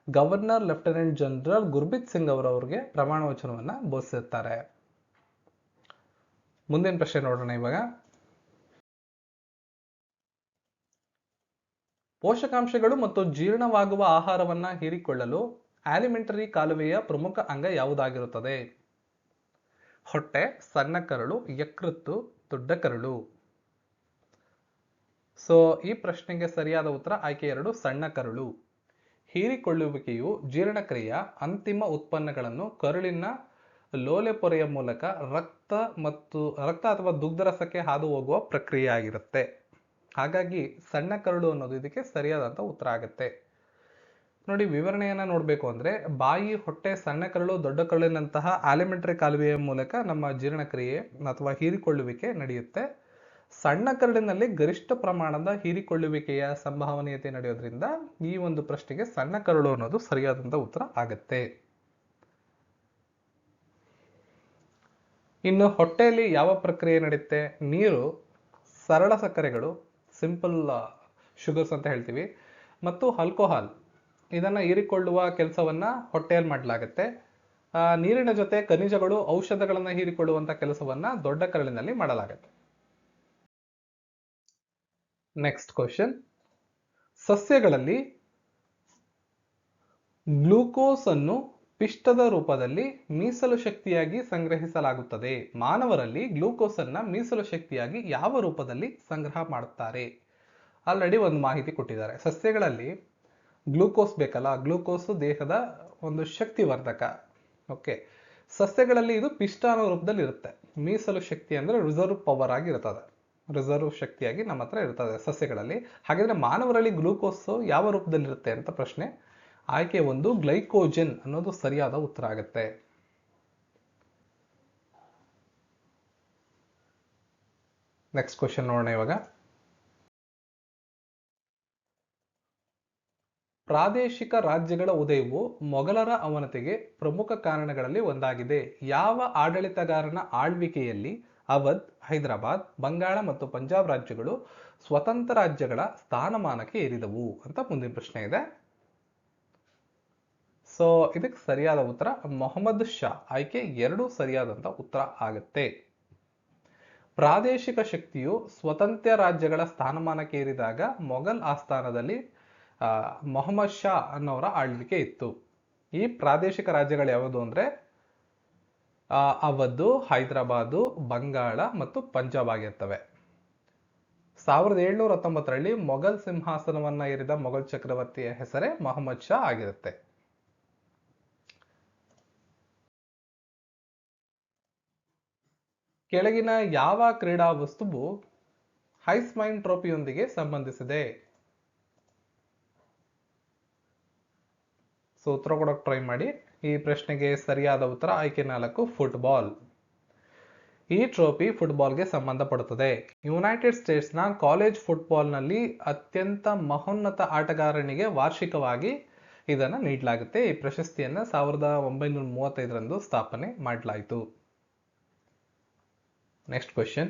governor lieutenant general Gurmit Singh ಅವರವರಿಗೆ ಪ್ರಮಾಣ ವಚನವನ್ನ ಬೋಧಿಸುತ್ತಾರೆ ಮುಂದಿನ ಪ್ರಶ್ನೆ ನೋಡೋಣ ಇವಾಗ. ಪೋಷಕಾಂಶಗಳು ಮತ್ತು ಜೀರ್ಣವಾಗುವ ಆಹಾರವನ್ನು ಹೀರಿಕೊಳ್ಳಲು ಆಲಿಮೆಂಟರಿ ಕಾಲುವೆಯ ಪ್ರಮುಖ ಅಂಗ ಯಾವುದಾಗಿರುತ್ತದೆ? ಹೊಟ್ಟೆ, ಸಣ್ಣ ಕರಳು, ಯಕೃತ್ತು, ದೊಡ್ಡ ಕರಳು. ಸೊ ಈ ಪ್ರಶ್ನೆಗೆ ಸರಿಯಾದ ಉತ್ತರ ಆಯ್ಕೆ ಎರಡು, ಸಣ್ಣ ಕರಳು. ಹೀರಿಕೊಳ್ಳುವಿಕೆಯು ಜೀರ್ಣಕ್ರಿಯೆಯ ಅಂತಿಮ ಉತ್ಪನ್ನಗಳನ್ನು ಕರುಳಿನ ಲೋಲೆ ಪೊರೆಯ ಮೂಲಕ ರಕ್ತ ಮತ್ತು ರಕ್ತ ಅಥವಾ ದುಗ್ಧರಸಕ್ಕೆ ಹಾದು ಹೋಗುವ ಪ್ರಕ್ರಿಯೆ ಆಗಿರುತ್ತೆ ಹಾಗಾಗಿ ಸಣ್ಣ ಕರುಳು ಅನ್ನೋದು ಇದಕ್ಕೆ ಸರಿಯಾದಂಥ ಉತ್ತರ ಆಗುತ್ತೆ. ನೋಡಿ, ವಿವರಣೆಯನ್ನು ನೋಡಬೇಕು ಅಂದರೆ ಬಾಯಿ, ಹೊಟ್ಟೆ, ಸಣ್ಣ ಕರಳು, ದೊಡ್ಡ ಕರಳಿನಂತಹ ಆಲಿಮೆಂಟರಿ ಕಾಲುವೆಯ ಮೂಲಕ ನಮ್ಮ ಜೀರ್ಣಕ್ರಿಯೆ ಅಥವಾ ಹೀರಿಕೊಳ್ಳುವಿಕೆ ನಡೆಯುತ್ತೆ. ಸಣ್ಣ ಕರಳಿನಲ್ಲಿ ಗರಿಷ್ಠ ಪ್ರಮಾಣದ ಹೀರಿಕೊಳ್ಳುವಿಕೆಯ ಸಂಭಾವನೀಯತೆ ನಡೆಯೋದ್ರಿಂದ ಈ ಒಂದು ಪ್ರಶ್ನೆಗೆ ಸಣ್ಣ ಕರಳು ಅನ್ನೋದು ಸರಿಯಾದಂಥ ಉತ್ತರ ಆಗುತ್ತೆ. ಇನ್ನು ಹೊಟ್ಟೆಯಲ್ಲಿ ಯಾವ ಪ್ರಕ್ರಿಯೆ ನಡೆಯುತ್ತೆ? ನೀರು, ಸರಳ ಸಕ್ಕರೆಗಳು ಸಿಂಪಲ್ ಶುಗರ್ಸ್ ಅಂತ ಹೇಳ್ತೀವಿ. ಮತ್ತು ಆಲ್ಕೋಹಾಲ್, ಇದನ್ನ ಹೀರಿಕೊಳ್ಳುವ ಕೆಲಸವನ್ನ ಹೊಟ್ಟೆಯಲ್ಲಿ ಮಾಡಲಾಗುತ್ತೆ. ನೀರಿನ ಜೊತೆ ಖನಿಜಗಳು, ಔಷಧಗಳನ್ನು ಹೀರಿಕೊಳ್ಳುವಂಥ ಕೆಲಸವನ್ನ ದೊಡ್ಡ ಕರಳಿನಲ್ಲಿ ಮಾಡಲಾಗುತ್ತೆ. ನೆಕ್ಸ್ಟ್ ಕ್ವಶನ್ ಸಸ್ಯಗಳಲ್ಲಿ ಗ್ಲೂಕೋಸ್ ಅನ್ನು ಪಿಷ್ಟದ ರೂಪದಲ್ಲಿ ಮೀಸಲು ಶಕ್ತಿಯಾಗಿ ಸಂಗ್ರಹಿಸಲಾಗುತ್ತದೆ. ಮಾನವರಲ್ಲಿ ಗ್ಲೂಕೋಸ್ ಅನ್ನ ಮೀಸಲು ಶಕ್ತಿಯಾಗಿ ಯಾವ ರೂಪದಲ್ಲಿ ಸಂಗ್ರಹ ಮಾಡುತ್ತಾರೆ? ಆಲ್ರೆಡಿ ಒಂದು ಮಾಹಿತಿ ಕೊಟ್ಟಿದ್ದಾರೆ. ಸಸ್ಯಗಳಲ್ಲಿ ಗ್ಲೂಕೋಸ್ ಬೇಕಲ್ಲ? ಗ್ಲೂಕೋಸ್ ದೇಹದ ಒಂದು ಶಕ್ತಿವರ್ಧಕ. ಓಕೆ. ಸಸ್ಯಗಳಲ್ಲಿ ಇದು ಪಿಷ್ಟಾನ ರೂಪದಲ್ಲಿ ಇರುತ್ತೆ ಮೀಸಲು ಶಕ್ತಿ ಅಂದ್ರೆ ರಿಸರ್ವ್ ಪವರ್ ಆಗಿ ಇರ್ತದೆ. ರಿಸರ್ವ್ ಶಕ್ತಿಯಾಗಿ ನಮ್ಮ ಹತ್ರ ಇರ್ತದೆ ಸಸ್ಯಗಳಲ್ಲಿ. ಹಾಗಿದ್ರೆ ಮಾನವರಲ್ಲಿ ಗ್ಲೂಕೋಸ್ ಯಾವ ರೂಪದಲ್ಲಿ ಇರುತ್ತೆ ಅಂತ ಪ್ರಶ್ನೆ ಆಯ್ಕೆ ಒಂದು ಗ್ಲೈಕೋಜನ್ ಅನ್ನೋದು ಸರಿಯಾದ ಉತ್ತರ ಆಗುತ್ತೆ. ನೆಕ್ಸ್ಟ್ ಕ್ವಶನ್ ನೋಡೋಣ ಇವಾಗ. ಪ್ರಾದೇಶಿಕ ರಾಜ್ಯಗಳ ಉದಯವು ಮೊಘಲರ ಅವನತಿಗೆ ಪ್ರಮುಖ ಕಾರಣಗಳಲ್ಲಿ ಒಂದಾಗಿದೆ. ಯಾವ ಆಡಳಿತಗಾರನ ಆಳ್ವಿಕೆಯಲ್ಲಿ ಅವಧ್, ಹೈದರಾಬಾದ್, ಬಂಗಾಳ ಮತ್ತು ಪಂಜಾಬ್ ರಾಜ್ಯಗಳು ಸ್ವತಂತ್ರ ರಾಜ್ಯಗಳ ಸ್ಥಾನಮಾನಕ್ಕೆ ಏರಿದವು ಅಂತ ಮುಂದಿನ ಪ್ರಶ್ನೆ ಇದೆ. ಸೊ ಇದಕ್ಕೆ ಸರಿಯಾದ ಉತ್ತರ ಮೊಹಮ್ಮದ್ ಶಾ. ಆಯ್ಕೆ ಎರಡು ಸರಿಯಾದಂತ ಉತ್ತರ ಆಗುತ್ತೆ. ಪ್ರಾದೇಶಿಕ ಶಕ್ತಿಯು ಸ್ವತಂತ್ರ ರಾಜ್ಯಗಳ ಸ್ಥಾನಮಾನಕ್ಕೆ ಏರಿದಾಗ ಮೊಘಲ್ ಆಸ್ಥಾನದಲ್ಲಿ ಮೊಹಮ್ಮದ್ ಶಾ ಅನ್ನೋರ ಆಳ್ವಿಕೆ ಇತ್ತು. ಈ ಪ್ರಾದೇಶಿಕ ರಾಜ್ಯಗಳು ಯಾವುದು ಅಂದ್ರೆ ಅವಧು, ಹೈದರಾಬಾದು, ಬಂಗಾಳ ಮತ್ತು ಪಂಜಾಬ್ ಆಗಿರ್ತವೆ. ಸಾವಿರದ ಏಳ್ನೂರ ಹತ್ತೊಂಬತ್ತರಲ್ಲಿ ಮೊಘಲ್ ಸಿಂಹಾಸನವನ್ನ ಏರಿದ ಮೊಘಲ್ ಚಕ್ರವರ್ತಿಯ ಹೆಸರೇ ಮೊಹಮ್ಮದ್ ಶಾ ಆಗಿರುತ್ತೆ. ಕೆಳಗಿನ ಯಾವ ಕ್ರೀಡಾ ವಸ್ತುವು ಹೈಸ್ಮೈನ್ ಟ್ರೋಫಿಯೊಂದಿಗೆ ಸಂಬಂಧಿಸಿದೆ? ಸೊ ಉತ್ತರ ಕೊಡೋಕೆ ಟ್ರೈ ಮಾಡಿ. ಈ ಪ್ರಶ್ನೆಗೆ ಸರಿಯಾದ ಉತ್ತರ ಆಯ್ಕೆ ನಾಲ್ಕು ಫುಟ್ಬಾಲ್ ಈ ಟ್ರೋಫಿ ಫುಟ್ಬಾಲ್ಗೆ ಸಂಬಂಧಪಡುತ್ತದೆ. ಯುನೈಟೆಡ್ ಸ್ಟೇಟ್ಸ್ನ ಕಾಲೇಜ್ ಫುಟ್ಬಾಲ್ನಲ್ಲಿ ಅತ್ಯಂತ ಮಹೋನ್ನತ ಆಟಗಾರನಿಗೆ ವಾರ್ಷಿಕವಾಗಿ ಇದನ್ನು ನೀಡಲಾಗುತ್ತೆ. ಈ ಪ್ರಶಸ್ತಿಯನ್ನು ಸಾವಿರದ ಒಂಬೈನೂರ ಮೂವತ್ತೈದರಂದು ಸ್ಥಾಪನೆ ಮಾಡಲಾಯಿತು. Next question.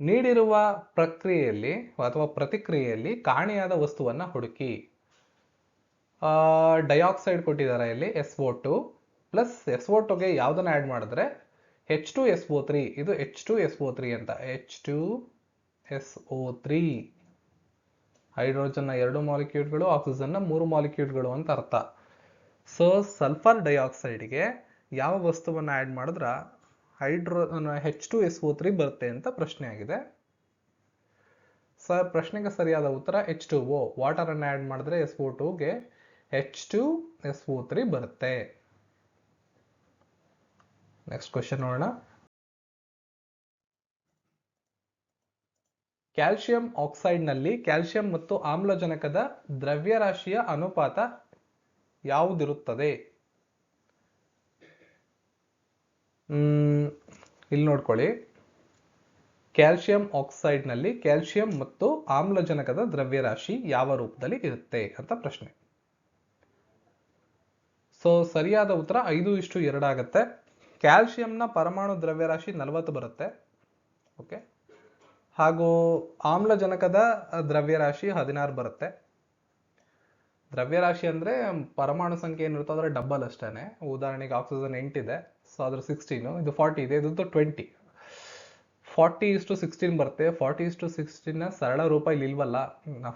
ನೀಡಿರುವ ಪ್ರಕ್ರಿಯೆಯಲ್ಲಿ ಅಥವಾ ಪ್ರತಿಕ್ರಿಯೆಯಲ್ಲಿ ಕಾಣೆಯಾದ ವಸ್ತುವನ್ನ ಹುಡುಕಿ. ಡೈಆಕ್ಸೈಡ್ ಕೊಟ್ಟಿದ್ದಾರೆ ಇಲ್ಲಿ, S O two plus S O ಟುಗೆ ಯಾವುದನ್ನ ಆ್ಯಡ್ ಮಾಡಿದ್ರೆ H two S O three, ಇದು H two S O three ಅಂತ. H two S O three. ಹೈಡ್ರೋಜನ್ನ ಎರಡು ಮಾಲಿಕ್ಯೂಲ್ಗಳು ಆಕ್ಸಿಜನ್ನ ಮೂರು ಮಾಲಿಕ್ಯೂಲ್ಗಳು ಅಂತ ಅರ್ಥ. ಸೊ ಸಲ್ಫರ್ ಡೈಆಕ್ಸೈಡ್ಗೆ ಯಾವ ವಸ್ತುವನ್ನು ಆ್ಯಡ್ ಮಾಡಿದ್ರೆ hydro H two S O three ಬರುತ್ತೆ ಅಂತ ಪ್ರಶ್ನೆ ಆಗಿದೆ. ಸರ್ ಪ್ರಶ್ನೆಗೆ ಸರಿಯಾದ ಉತ್ತರ ಎಚ್ ಟು ಓ ವಾಟರನ್ನು ಆ್ಯಡ್ ಮಾಡಿದ್ರೆ S O ಟೂಗೆ H two S O three ಬರುತ್ತೆ. ನೆಕ್ಸ್ಟ್ ಕ್ವಶನ್ ನೋಡೋಣ. ಕ್ಯಾಲ್ಸಿಯಂ ಆಕ್ಸೈಡ್ನಲ್ಲಿ ಕ್ಯಾಲ್ಸಿಯಂ ಮತ್ತು ಆಮ್ಲಜನಕದ ದ್ರವ್ಯರಾಶಿಯ ಅನುಪಾತ ಯಾವುದಿರುತ್ತದೆ? ಇಲ್ಲಿ ನೋಡ್ಕೊಳ್ಳಿ. ಕ್ಯಾಲ್ಸಿಯಂ ಆಕ್ಸೈಡ್ನಲ್ಲಿ ಕ್ಯಾಲ್ಸಿಯಂ ಮತ್ತು ಆಮ್ಲಜನಕದ ದ್ರವ್ಯರಾಶಿ ಯಾವ ರೂಪದಲ್ಲಿ ಇರುತ್ತೆ ಅಂತ ಪ್ರಶ್ನೆ. ಸೊ ಸರಿಯಾದ ಉತ್ತರ ಐದು ಇಷ್ಟು ಎರಡಾಗತ್ತೆ ಕ್ಯಾಲ್ಸಿಯಂನ ಪರಮಾಣು ದ್ರವ್ಯರಾಶಿ ನಲವತ್ತು ಬರುತ್ತೆ. ಓಕೆ ಹಾಗೂ ಆಮ್ಲಜನಕದ ದ್ರವ್ಯರಾಶಿ ಹದಿನಾರು ಬರುತ್ತೆ. ದ್ರವ್ಯರಾಶಿ ಅಂದರೆ ಪರಮಾಣು ಸಂಖ್ಯೆ ಏನಿರುತ್ತೋ ಅದರ ಡಬ್ಬಲ್ ಅಷ್ಟೇ ಉದಾಹರಣೆಗೆ ಆಕ್ಸಿಜನ್ ಎಂಟಿದೆ ಸೊ ಅದ್ರ ಸಿಕ್ಸ್ಟೀನು ಇದು ಫಾರ್ಟಿ ಇದೆ ಇದು ಟ್ವೆಂಟಿ ಫಾರ್ಟಿ ಇಸ್ಟು ಸಿಕ್ಸ್ಟೀನ್ ಬರುತ್ತೆ. ಫಾರ್ಟಿ ಇಸ್ಟು ಸಿಕ್ಸ್ಟೀನ್ನ ಸರಳ ರೂಪ ಇಲ್ಲಿ ಇಲ್ವಲ್ಲ?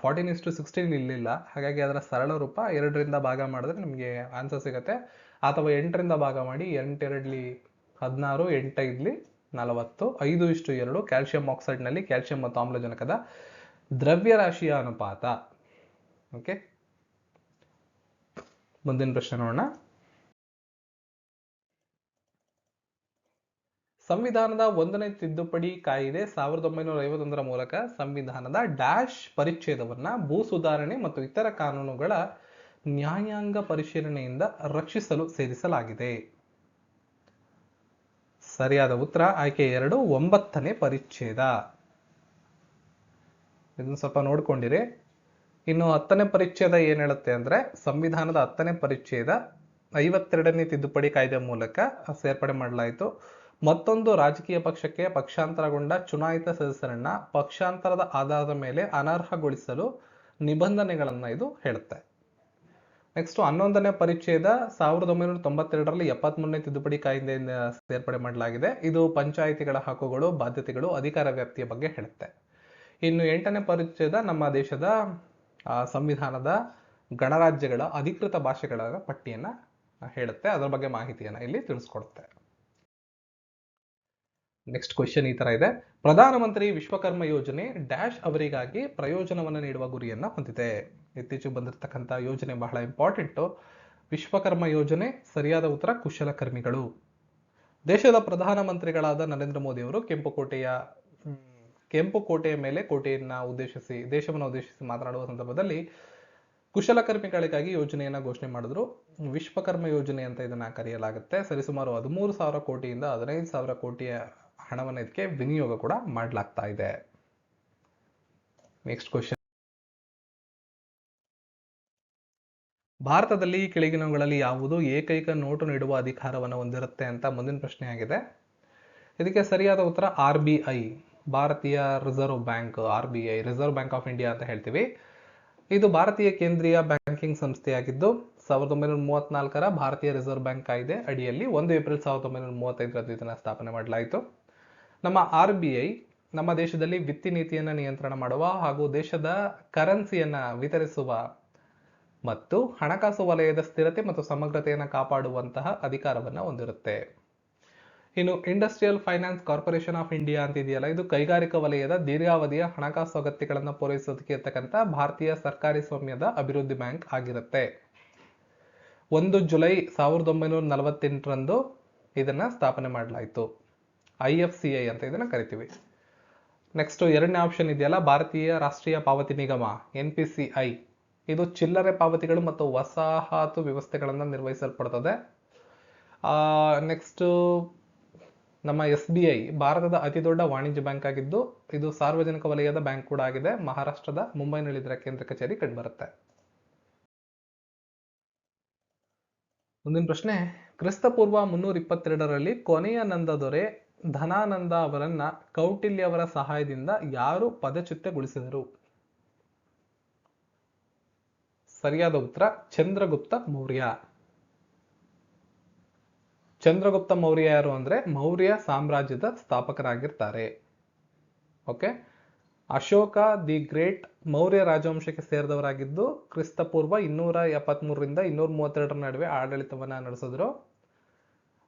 ಫಾರ್ಟೀನ್ ಇಸ್ಟು ಸಿಕ್ಸ್ಟೀನ್ ಇಲ್ಲಿಲ್ಲ. ಹಾಗಾಗಿ ಅದರ ಸರಳ ರೂಪ ಎರಡರಿಂದ ಭಾಗ ಮಾಡಿದ್ರೆ ನಿಮಗೆ ಆನ್ಸರ್ ಸಿಗುತ್ತೆ. ಅಥವಾ ಎಂಟರಿಂದ ಭಾಗ ಮಾಡಿ ಎಂಟೆರಡ್ಲಿ ಹದಿನಾರು, ಎಂಟೈದ್ಲಿ ನಲವತ್ತು, ಐದು ಇಷ್ಟು ಎರಡು ಕ್ಯಾಲ್ಸಿಯಂ ಆಕ್ಸೈಡ್ನಲ್ಲಿ ಕ್ಯಾಲ್ಸಿಯಂ ಮತ್ತು ಆಮ್ಲಜನಕದ ದ್ರವ್ಯರಾಶಿಯ ಅನುಪಾತ. ಓಕೆ ಮುಂದಿನ ಪ್ರಶ್ನೆ ನೋಡೋಣ. ಸಂವಿಧಾನದ ಒಂದನೇ ತಿದ್ದುಪಡಿ ಕಾಯಿದೆ ಸಾವಿರದ ಒಂಬೈನೂರ ಐವತ್ತೊಂದರ ಮೂಲಕ ಸಂವಿಧಾನದ ಡ್ಯಾಶ್ ಪರಿಚ್ಛೇದವನ್ನ ಭೂ ಸುಧಾರಣೆ ಮತ್ತು ಇತರ ಕಾನೂನುಗಳ ನ್ಯಾಯಾಂಗ ಪರಿಶೀಲನೆಯಿಂದ ರಕ್ಷಿಸಲು ಸೇರಿಸಲಾಗಿದೆ. ಸರಿಯಾದ ಉತ್ತರ, ಆಯ್ಕೆ ಎರಡು, ಒಂಬತ್ತನೇ ಪರಿಚ್ಛೇದ. ಇದನ್ನು ಸ್ವಲ್ಪ ನೋಡ್ಕೊಂಡಿರಿ. ಇನ್ನು ಹತ್ತನೇ ಪರಿಚ್ಛೇದ ಏನ್ ಹೇಳುತ್ತೆ ಅಂದ್ರೆ ಸಂವಿಧಾನದ ಹತ್ತನೇ ಪರಿಚ್ಛೇದ ಐವತ್ತೆರಡನೇ ತಿದ್ದುಪಡಿ ಕಾಯ್ದೆ ಮೂಲಕ ಸೇರ್ಪಡೆ ಮಾಡಲಾಯಿತು. ಮತ್ತೊಂದು ರಾಜಕೀಯ ಪಕ್ಷಕ್ಕೆ ಪಕ್ಷಾಂತರಗೊಂಡ ಚುನಾಯಿತ ಸದಸ್ಯರನ್ನ ಪಕ್ಷಾಂತರದ ಆಧಾರದ ಮೇಲೆ ಅನರ್ಹಗೊಳಿಸಲು ನಿಬಂಧನೆಗಳನ್ನ ಇದು ಹೇಳುತ್ತೆ. ನೆಕ್ಸ್ಟ್ ಹನ್ನೊಂದನೇ ಪರಿಚ್ಛೇದ ಸಾವಿರದ ಒಂಬೈನೂರ ತೊಂಬತ್ತೆರಡರಲ್ಲಿ ಎಪ್ಪತ್ಮೂರನೇ ತಿದ್ದುಪಡಿ ಕಾಯ್ದೆಯಿಂದ ಸೇರ್ಪಡೆ ಮಾಡಲಾಗಿದೆ. ಇದು ಪಂಚಾಯಿತಿಗಳ ಹಕ್ಕುಗಳು, ಬಾಧ್ಯತೆಗಳು, ಅಧಿಕಾರ ವ್ಯಾಪ್ತಿಯ ಬಗ್ಗೆ ಹೇಳುತ್ತೆ. ಇನ್ನು ಎಂಟನೇ ಪರಿಚ್ಛೇದ ನಮ್ಮ ದೇಶದ ಸಂವಿಧಾನದ ಗಣರಾಜ್ಯಗಳ ಅಧಿಕೃತ ಭಾಷೆಗಳ ಪಟ್ಟಿಯನ್ನ ಹೇಳುತ್ತೆ. ಅದರ ಬಗ್ಗೆ ಮಾಹಿತಿಯನ್ನ ಇಲ್ಲಿ ತಿಳಿಸ್ಕೊಡುತ್ತೆ. ನೆಕ್ಸ್ಟ್ ಕ್ವೆಶನ್ ಈ ತರ ಇದೆ. ಪ್ರಧಾನಮಂತ್ರಿ ವಿಶ್ವಕರ್ಮ ಯೋಜನೆ ಡ್ಯಾಶ್ ಅವರಿಗಾಗಿ ಪ್ರಯೋಜನವನ್ನು ನೀಡುವ ಗುರಿಯನ್ನ ಹೊಂದಿದೆ. ಇತ್ತೀಚೆಗೆ ಬಂದಿರತಕ್ಕಂಥ ಯೋಜನೆ ಬಹಳ ಇಂಪಾರ್ಟೆಂಟ್. ವಿಶ್ವಕರ್ಮ ಯೋಜನೆ ಸರಿಯಾದ ಉತ್ತರ ಕುಶಲಕರ್ಮಿಗಳು ದೇಶದ ಪ್ರಧಾನಮಂತ್ರಿಗಳಾದ ನರೇಂದ್ರ ಮೋದಿ ಅವರು ಕೆಂಪುಕೋಟೆಯ ಹ್ಮ್, ಕೆಂಪುಕೋಟೆಯ ಮೇಲೆ ಕೋಟೆಯನ್ನ ಉದ್ದೇಶಿಸಿ ದೇಶವನ್ನು ಉದ್ದೇಶಿಸಿ ಮಾತನಾಡುವ ಸಂದರ್ಭದಲ್ಲಿ ಕುಶಲಕರ್ಮಿಗಳಿಗಾಗಿ ಯೋಜನೆಯನ್ನ ಘೋಷಣೆ ಮಾಡಿದ್ರು. ವಿಶ್ವಕರ್ಮ ಯೋಜನೆ ಅಂತ ಇದನ್ನ ಕರೆಯಲಾಗುತ್ತೆ. ಸರಿಸುಮಾರು ಹದಿಮೂರು ಸಾವಿರ ಕೋಟಿಯಿಂದ ಹದಿನೈದು ಸಾವಿರ ಕೋಟಿಯ ಹಣವನ್ನು ಇದಕ್ಕೆ ವಿನಿಯೋಗ ಕೂಡ ಮಾಡಲಾಗ್ತಾ ಇದೆ. ನೆಕ್ಸ್ಟ್ ಕ್ವಶನ್ ಭಾರತದಲ್ಲಿ ಕೆಳಗಿನವುಗಳಲ್ಲಿ ಯಾವುದು ಏಕೈಕ ನೋಟು ನೀಡುವ ಅಧಿಕಾರವನ್ನು ಹೊಂದಿರುತ್ತೆ ಅಂತ ಮುಂದಿನ ಪ್ರಶ್ನೆ ಆಗಿದೆ ಇದಕ್ಕೆ ಸರಿಯಾದ ಉತ್ತರ ಆರ್ ಬಿ ಐ. ಭಾರತೀಯ Reserve Bank, R B I, Reserve Bank of India ಅಂತ ಹೇಳ್ತೀವಿ. ಇದು ಭಾರತೀಯ ಕೇಂದ್ರೀಯ ಬ್ಯಾಂಕಿಂಗ್ ಸಂಸ್ಥೆಯಾಗಿದ್ದು, ಸಾವಿರದ ಒಂಬೈನೂರ ಮೂವತ್ನಾಲ್ಕರ ಭಾರತೀಯ ರಿಸರ್ವ್ ಬ್ಯಾಂಕ್ ಕಾಯ್ದೆ ಅಡಿಯಲ್ಲಿ ಒಂದು ಏಪ್ರಿಲ್ ಸಾವಿರದ ಒಂಬೈನೂರ ಮೂವತ್ತೈದರಂದು ಇದನ್ನು ಸ್ಥಾಪನೆ ಮಾಡಲಾಯಿತು. ನಮ್ಮ ಆರ್ ಬಿ ಐ ನಮ್ಮ ದೇಶದಲ್ಲಿ ವಿತ್ತಿ ನೀತಿಯನ್ನು ನಿಯಂತ್ರಣ ಮಾಡುವ ಹಾಗೂ ದೇಶದ ಕರೆನ್ಸಿಯನ್ನು ವಿತರಿಸುವ ಮತ್ತು ಹಣಕಾಸು ವಲಯದ ಸ್ಥಿರತೆ ಮತ್ತು ಸಮಗ್ರತೆಯನ್ನು ಕಾಪಾಡುವಂತಹ ಅಧಿಕಾರವನ್ನು ಹೊಂದಿರುತ್ತೆ. ಇನ್ನು Industrial Finance Corporation of India ಅಂತ ಇದೆಯಲ್ಲ ಇದು ಕೈಗಾರಿಕಾ ವಲಯದ ದೀರ್ಘಾವಧಿಯ ಹಣಕಾಸು ಅಗತ್ಯಗಳನ್ನು ಪೂರೈಸೋದಕ್ಕೆ ಇರ್ತಕ್ಕಂಥ ಭಾರತೀಯ ಸರ್ಕಾರಿ ಸ್ವಾಮ್ಯದ ಅಭಿವೃದ್ಧಿ ಬ್ಯಾಂಕ್ ಆಗಿರುತ್ತೆ. ಒಂದು ಜುಲೈ ಸಾವಿರದ ಒಂಬೈನೂರ ನಲವತ್ತೆಂಟರಂದು ಇದನ್ನ ಸ್ಥಾಪನೆ ಮಾಡಲಾಯಿತು. ಐ ಎಫ್ ಸಿ ಐ ಅಂತ ಇದನ್ನ ಕರಿತೀವಿ. ನೆಕ್ಸ್ಟ್ ಎರಡನೇ ಆಪ್ಷನ್ ಇದೆಯಲ್ಲ, ಭಾರತೀಯ ರಾಷ್ಟ್ರೀಯ ಪಾವತಿ ನಿಗಮ, ಎನ್ ಪಿ ಸಿ ಐ. ಇದು ಚಿಲ್ಲರೆ ಪಾವತಿಗಳು ಮತ್ತು ವಸಾಹತು ವ್ಯವಸ್ಥೆಗಳನ್ನು ನಿರ್ವಹಿಸಲ್ಪಡ್ತದೆ. ನೆಕ್ಸ್ಟ್ ನಮ್ಮ ಎಸ್ ಬಿ ಐ ಭಾರತದ ಅತಿದೊಡ್ಡ ವಾಣಿಜ್ಯ ಬ್ಯಾಂಕ್ ಆಗಿದ್ದು, ಇದು ಸಾರ್ವಜನಿಕ ವಲಯದ ಬ್ಯಾಂಕ್ ಕೂಡ ಆಗಿದೆ. ಮಹಾರಾಷ್ಟ್ರದ ಮುಂಬೈನಲ್ಲಿ ಇದರ ಕೇಂದ್ರ ಕಚೇರಿ ಕಂಡುಬರುತ್ತೆ. ಮುಂದಿನ ಪ್ರಶ್ನೆ ಕ್ರಿಸ್ತಪೂರ್ವ ಮುನ್ನೂರ ಇಪ್ಪತ್ತೆರಡರಲ್ಲಿ ಕೊನೆಯ ನಂದ ದೊರೆ ಧನಾನಂದ ಅವರನ್ನ ಕೌಟಿಲ್ಯವರ ಸಹಾಯದಿಂದ ಯಾರು ಪದಚ್ಯುತಗೊಳಿಸಿದರು? ಸರಿಯಾದ ಉತ್ತರ, ಚಂದ್ರಗುಪ್ತ ಮೌರ್ಯ. ಚಂದ್ರಗುಪ್ತ ಮೌರ್ಯ ಯಾರು ಅಂದ್ರೆ ಮೌರ್ಯ ಸಾಮ್ರಾಜ್ಯದ ಸ್ಥಾಪಕರಾಗಿರ್ತಾರೆ. Okay Ashoka the great Maurya ರಾಜವಂಶಕ್ಕೆ ಸೇರಿದವರಾಗಿದ್ದು ಕ್ರಿಸ್ತಪೂರ್ವ ಇನ್ನೂರ ಎಪ್ಪತ್ಮೂರರಿಂದ ಇನ್ನೂರ ಮೂವತ್ತೆರಡರ ನಡುವೆ ಆಡಳಿತವನ್ನ ನಡೆಸಿದ್ರು.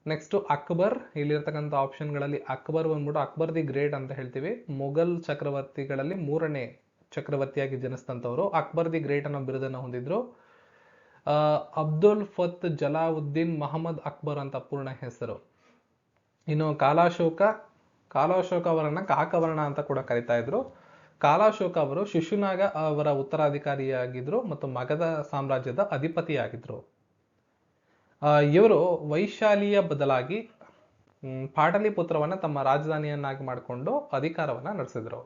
ನೆಕ್ಸ್ಟ್ ಅಕ್ಬರ್. ಇಲ್ಲಿರ್ತಕ್ಕಂಥ ಆಪ್ಷನ್ಗಳಲ್ಲಿ ಅಕ್ಬರ್ ಬಂದ್ಬಿಟ್ಟು ಅಕ್ಬರ್ ದಿ ಗ್ರೇಟ್ ಅಂತ ಹೇಳ್ತೀವಿ. ಮೊಘಲ್ ಚಕ್ರವರ್ತಿಗಳಲ್ಲಿ ಮೂರನೇ ಚಕ್ರವರ್ತಿಯಾಗಿ ಜನಿಸಿದಂಥವ್ರು. ಅಕ್ಬರ್ ದಿ ಗ್ರೇಟ್ ಅನ್ನೋ ಬಿರುದನ್ನು ಹೊಂದಿದ್ರು. ಅಬ್ದುಲ್ ಫತ್ ಜಲಾವುದ್ದೀನ್ ಮಹಮ್ಮದ್ ಅಕ್ಬರ್ ಅಂತ ಪೂರ್ಣ ಹೆಸರು. ಇನ್ನು ಕಾಲಾಶೋಕ ಕಾಲಾಶೋಕ ಅವರನ್ನ ಕಾಕವರ್ಣ ಅಂತ ಕೂಡ ಕರಿತಾ ಇದ್ರು. ಕಾಲಾಶೋಕ ಅವರು ಶಿಶುನಾಗ ಅವರ ಉತ್ತರಾಧಿಕಾರಿಯಾಗಿದ್ರು ಮತ್ತು ಮಗಧ ಸಾಮ್ರಾಜ್ಯದ ಅಧಿಪತಿಯಾಗಿದ್ರು. ಇವರು ವೈಶಾಲಿಯ ಬದಲಾಗಿ ಪಾಟಲಿಪುತ್ರವನ್ನ ತಮ್ಮ ರಾಜಧಾನಿಯನ್ನಾಗಿ ಮಾಡಿಕೊಂಡು ಅಧಿಕಾರವನ್ನ ನಡೆಸಿದ್ರು.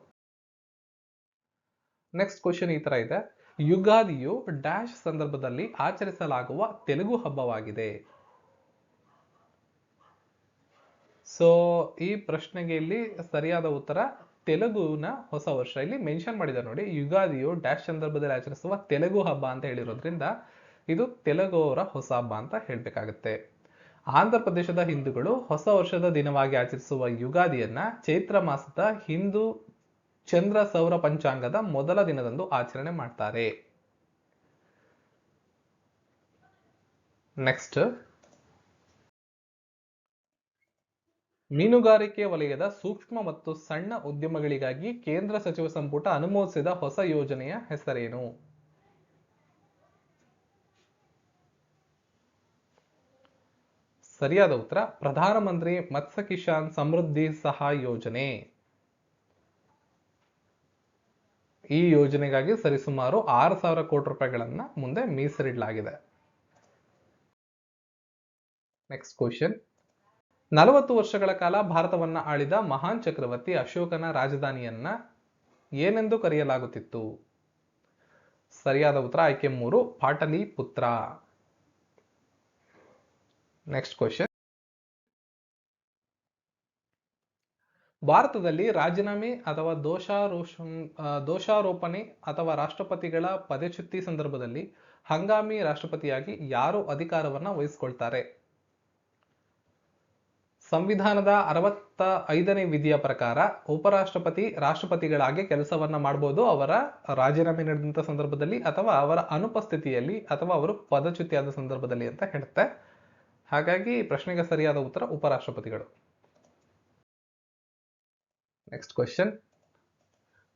ನೆಕ್ಸ್ಟ್ ಕ್ವಶನ್ ಈ ತರ ಇದೆ. ಯುಗಾದಿಯು ಡ್ಯಾಶ್ ಸಂದರ್ಭದಲ್ಲಿ ಆಚರಿಸಲಾಗುವ ತೆಲುಗು ಹಬ್ಬವಾಗಿದೆ. ಸೊ ಈ ಪ್ರಶ್ನೆಗೆ ಇಲ್ಲಿ ಸರಿಯಾದ ಉತ್ತರ ತೆಲುಗುನ ಹೊಸ ವರ್ಷ ಇಲ್ಲಿ ಮೆನ್ಷನ್ ಮಾಡಿದ್ದಾರೆ ನೋಡಿ, ಯುಗಾದಿಯು ಡ್ಯಾಶ್ ಸಂದರ್ಭದಲ್ಲಿ ಆಚರಿಸುವ ತೆಲುಗು ಹಬ್ಬ ಅಂತ ಹೇಳಿರೋದ್ರಿಂದ ಇದು ತೆಲುಗು ಅವರ ಹೊಸ ಹಬ್ಬ ಅಂತ ಹೇಳ್ಬೇಕಾಗತ್ತೆ. ಆಂಧ್ರ ಪ್ರದೇಶದ ಹಿಂದೂಗಳು ಹೊಸ ವರ್ಷದ ದಿನವಾಗಿ ಆಚರಿಸುವ ಯುಗಾದಿಯನ್ನ ಚೈತ್ರ ಮಾಸದ ಹಿಂದೂ ಚಂದ್ರ ಸೌರ ಪಂಚಾಂಗದ ಮೊದಲ ದಿನದಂದು ಆಚರಣೆ ಮಾಡ್ತಾರೆ. ನೆಕ್ಸ್ಟ್ ಮೀನುಗಾರಿಕೆ ವಲಯದ ಸೂಕ್ಷ್ಮ ಮತ್ತು ಸಣ್ಣ ಉದ್ಯಮಗಳಿಗಾಗಿ ಕೇಂದ್ರ ಸಚಿವ ಸಂಪುಟ ಅನುಮೋದಿಸಿದ ಹೊಸ ಯೋಜನೆಯ ಹೆಸರೇನು? ಸರಿಯಾದ ಉತ್ತರ, ಪ್ರಧಾನಮಂತ್ರಿ ಮತ್ಸ್ಯ ಕಿಸಾನ್ ಸಮೃದ್ಧಿ ಸಹಾಯ ಯೋಜನೆ. ಈ ಯೋಜನೆಗಾಗಿ ಸರಿಸುಮಾರು ಆರು ಸಾವಿರ ಕೋಟಿ ರೂಪಾಯಿಗಳನ್ನ ಮುಂದೆ ಮೀಸಲಿಡಲಾಗಿದೆ. ನೆಕ್ಸ್ಟ್ ಕ್ವಶನ್ ನಲವತ್ತು ವರ್ಷಗಳ ಕಾಲ ಭಾರತವನ್ನ ಆಳಿದ ಮಹಾನ್ ಚಕ್ರವರ್ತಿ ಅಶೋಕನ ರಾಜಧಾನಿಯನ್ನ ಏನೆಂದು ಕರೆಯಲಾಗುತ್ತಿತ್ತು? ಸರಿಯಾದ ಉತ್ತರ ಆಯ್ಕೆ ಮೂರು, ಪಾಟಲಿಪುತ್ರ. ನೆಕ್ಸ್ಟ್ ಕ್ವಶನ್ ಭಾರತದಲ್ಲಿ ರಾಜೀನಾಮೆ ಅಥವಾ ದೋಷಾರೋಷ ದೋಷಾರೋಪಣೆ ಅಥವಾ ರಾಷ್ಟ್ರಪತಿಗಳ ಪದಚ್ಯುತಿ ಸಂದರ್ಭದಲ್ಲಿ ಹಂಗಾಮಿ ರಾಷ್ಟ್ರಪತಿಯಾಗಿ ಯಾರು ಅಧಿಕಾರವನ್ನು ವಹಿಸಿಕೊಳ್ತಾರೆ? ಸಂವಿಧಾನದ ಅರವತ್ತ ಐದನೇ ವಿಧಿಯ ಪ್ರಕಾರ ಉಪರಾಷ್ಟ್ರಪತಿ ರಾಷ್ಟ್ರಪತಿಗಳಾಗಿ ಕೆಲಸವನ್ನ ಮಾಡಬಹುದು ಅವರ ರಾಜೀನಾಮೆ ನಡೆದಂತ ಸಂದರ್ಭದಲ್ಲಿ ಅಥವಾ ಅವರ ಅನುಪಸ್ಥಿತಿಯಲ್ಲಿ ಅಥವಾ ಅವರು ಪದಚ್ಯುತಿಯಾದ ಸಂದರ್ಭದಲ್ಲಿ ಅಂತ ಹೇಳುತ್ತೆ. ಹಾಗಾಗಿ ಪ್ರಶ್ನೆಗೆ ಸರಿಯಾದ ಉತ್ತರ ಉಪರಾಷ್ಟ್ರಪತಿಗಳು. ನೆಕ್ಸ್ಟ್ ಕ್ವಶನ್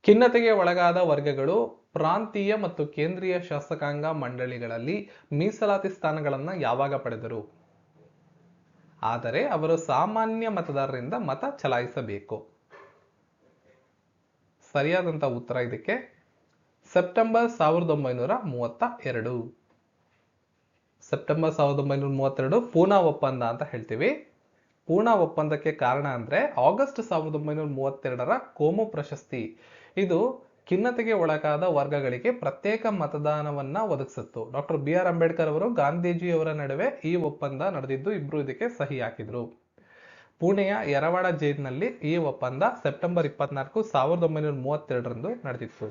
ಖಿನ್ನತೆಗೆ ಒಳಗಾದ ವರ್ಗಗಳು ಪ್ರಾಂತೀಯ ಮತ್ತು ಕೇಂದ್ರೀಯ ಶಾಸಕಾಂಗ ಮಂಡಳಿಗಳಲ್ಲಿ ಮೀಸಲಾತಿ ಸ್ಥಾನಗಳನ್ನು ಯಾವಾಗ ಪಡೆದರು? ಆದರೆ ಅವರು ಸಾಮಾನ್ಯ ಮತದಾರರಿಂದ ಮತ ಚಲಾಯಿಸಬೇಕು. ಸರಿಯಾದಂತ ಉತ್ತರ ಇದಕ್ಕೆ ಸೆಪ್ಟೆಂಬರ್ ಸಾವಿರದ ಒಂಬೈನೂರ ಮೂವತ್ತ ಎರಡು. ಸೆಪ್ಟೆಂಬರ್ ಸಾವಿರದ ಒಂಬೈನೂರ ಮೂವತ್ತೆರಡು ಪೂನಾ ಒಪ್ಪಂದ ಅಂತ ಹೇಳ್ತೀವಿ. ಪೂನಾ ಒಪ್ಪಂದಕ್ಕೆ ಕಾರಣ ಅಂದ್ರೆ ಆಗಸ್ಟ್ ಸಾವಿರದ ಒಂಬೈನೂರ ಮೂವತ್ತೆರಡರ ಕೋಮು ಪ್ರಶಸ್ತಿ. ಇದು ಖಿನ್ನತೆಗೆ ಒಳಗಾದ ವರ್ಗಗಳಿಗೆ ಪ್ರತ್ಯೇಕ ಮತದಾನವನ್ನ ಒದಗಿಸಿತ್ತು. ಡಾಕ್ಟರ್ ಬಿ ಆರ್ ಅಂಬೇಡ್ಕರ್ ಅವರು ಗಾಂಧೀಜಿಯವರ ನಡುವೆ ಈ ಒಪ್ಪಂದ ನಡೆದಿದ್ದು ಇಬ್ರು ಇದಕ್ಕೆ ಸಹಿ ಹಾಕಿದ್ರು. ಪುಣೆಯ ಯರವಾಡ ಜೈಲಿನಲ್ಲಿ ಈ ಒಪ್ಪಂದ ಸೆಪ್ಟೆಂಬರ್ ಇಪ್ಪತ್ನಾಲ್ಕು ಸಾವಿರದ ಒಂಬೈನೂರ ಮೂವತ್ತೆರಡರಂದು ನಡೆದಿತ್ತು.